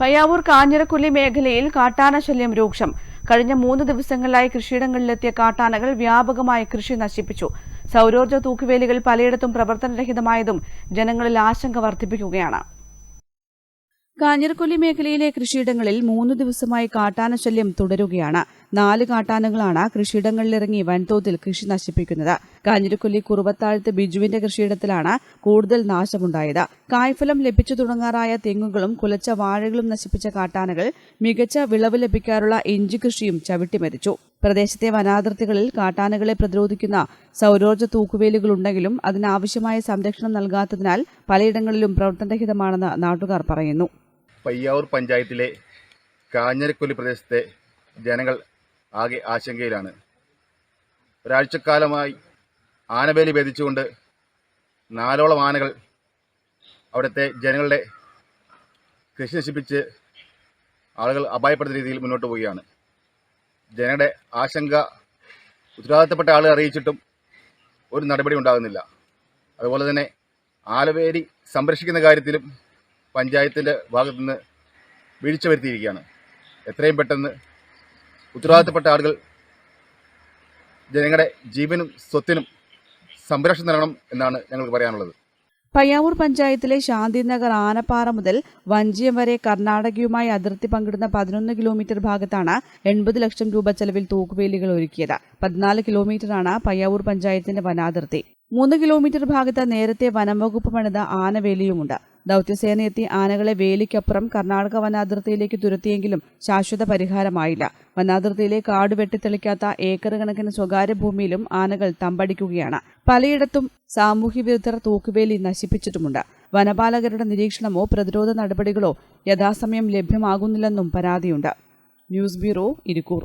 പയ്യാവൂർ കാഞ്ഞിരക്കുല്ലി മേഖലയിൽ കാട്ടാന ശല്യം രൂക്ഷം. കഴിഞ്ഞ മൂന്ന് ദിവസങ്ങളിലായി കൃഷിയിടങ്ങളിലെത്തിയ കാട്ടാനകൾ വ്യാപകമായി കൃഷി നശിപ്പിച്ചു. സൗരോർജ തൂക്കുവേലികൾ പലയിടത്തും പ്രവർത്തനരഹിതമായതും ജനങ്ങളിൽ ആശങ്ക വർദ്ധിപ്പിക്കുകയാണ്. കാഞ്ഞിരക്കൊല്ലി മേഖലയിലെ കൃഷിയിടങ്ങളിൽ മൂന്ന് ദിവസമായി കാട്ടാന ശല്യം തുടരുകയാണ്. നാല് കാട്ടാനകളാണ് കൃഷിയിടങ്ങളിലിറങ്ങി വൻതോതിൽ കൃഷി നശിപ്പിക്കുന്നത്. കാഞ്ഞിരക്കൊല്ലി കുറുവത്താഴത്ത് ബിജുവിന്റെ കൃഷിയിടത്തിലാണ് കൂടുതൽ നാശമുണ്ടായത്. കായ്ഫലം ലഭിച്ചു തുടങ്ങാറായ തെങ്ങുകളും കുലച്ച വാഴകളും നശിപ്പിച്ച കാട്ടാനകൾ മികച്ച വിളവ് ലഭിക്കാറുള്ള ഇഞ്ചി കൃഷിയും ചവിട്ടിമരിച്ചു പ്രദേശത്തെ വനാതിർത്തികളിൽ കാട്ടാനകളെ പ്രതിരോധിക്കുന്ന സൗരോർജ തൂക്കുവേലുകളുണ്ടെങ്കിലും അതിനാവശ്യമായ സംരക്ഷണം നൽകാത്തതിനാൽ പലയിടങ്ങളിലും പ്രവർത്തനരഹിതമാണെന്ന് നാട്ടുകാർ പറയുന്നു. പയ്യാവൂർ പഞ്ചായത്തിലെ കാഞ്ഞിരക്കൊല്ലി പ്രദേശത്തെ ജനങ്ങൾ ആകെ ആശങ്കയിലാണ്. ഒരാഴ്ചക്കാലമായി ആനവേലി ഭേദിച്ചുകൊണ്ട് നാലോളം ആനകൾ അവിടുത്തെ ജനങ്ങളുടെ കൃഷി നശിപ്പിച്ച് ആളുകൾ അപായപ്പെടുന്ന രീതിയിൽ മുന്നോട്ട് പോവുകയാണ്. ജനങ്ങളുടെ ആശങ്ക ഉത്തരവാദിത്തപ്പെട്ട ആളുകൾ അറിയിച്ചിട്ടും ഒരു നടപടി ഉണ്ടാകുന്നില്ല. അതുപോലെ തന്നെ ആലവേരി സംരക്ഷിക്കുന്ന കാര്യത്തിലും പഞ്ചായത്തിന്റെ ഭാഗത്തു നിന്ന് വീഴ്ച വരുത്തിയിരിക്കുകയാണ്. എത്രയും പെട്ടെന്ന് ഉത്തരവാദിത്തപ്പെട്ട ആളുകൾ ജനങ്ങളുടെ ജീവനും സ്വത്തിനും സംരക്ഷണം നൽകണം എന്നാണ് ഞങ്ങൾക്ക് പറയാനുള്ളത്. പയ്യാവൂർ പഞ്ചായത്തിലെ ശാന്തിനഗർ ആനപ്പാറ മുതൽ വഞ്ചിയം വരെ കർണാടകയുമായി അതിർത്തി പങ്കിടുന്ന പതിനൊന്ന് കിലോമീറ്റർ ഭാഗത്താണ് എൺപത് ലക്ഷം രൂപ ചെലവിൽ തൂക്കുവേലികൾ ഒരുക്കിയത്. പതിനാല് കിലോമീറ്ററാണ് പയ്യാവൂർ പഞ്ചായത്തിന്റെ വനാതിർത്തി. മൂന്ന് കിലോമീറ്റർ ഭാഗത്ത് നേരത്തെ വനം വകുപ്പ് പണിത ആനവേലിയുമുണ്ട്. ദൗത്യസേനയെത്തി ആനകളെ വേലിക്കപ്പുറം കർണാടക വനാതിർത്തിയിലേക്ക് തുരത്തിയെങ്കിലും ശാശ്വത പരിഹാരമായില്ല. വനാതിർത്തിയിലെ കാട് വെട്ടിത്തെളിക്കാത്ത ഏക്കർ കണക്കിന് സ്വകാര്യ ഭൂമിയിലും ആനകൾ തമ്പടിക്കുകയാണ്. പലയിടത്തും സാമൂഹ്യ വിരുദ്ധർ തൂക്കുവേലി നശിപ്പിച്ചിട്ടുമുണ്ട്. വനപാലകരുടെ നിരീക്ഷണമോ പ്രതിരോധ നടപടികളോ യഥാസമയം ലഭ്യമാകുന്നില്ലെന്നും പരാതിയുണ്ട്. News bureau Irikkur.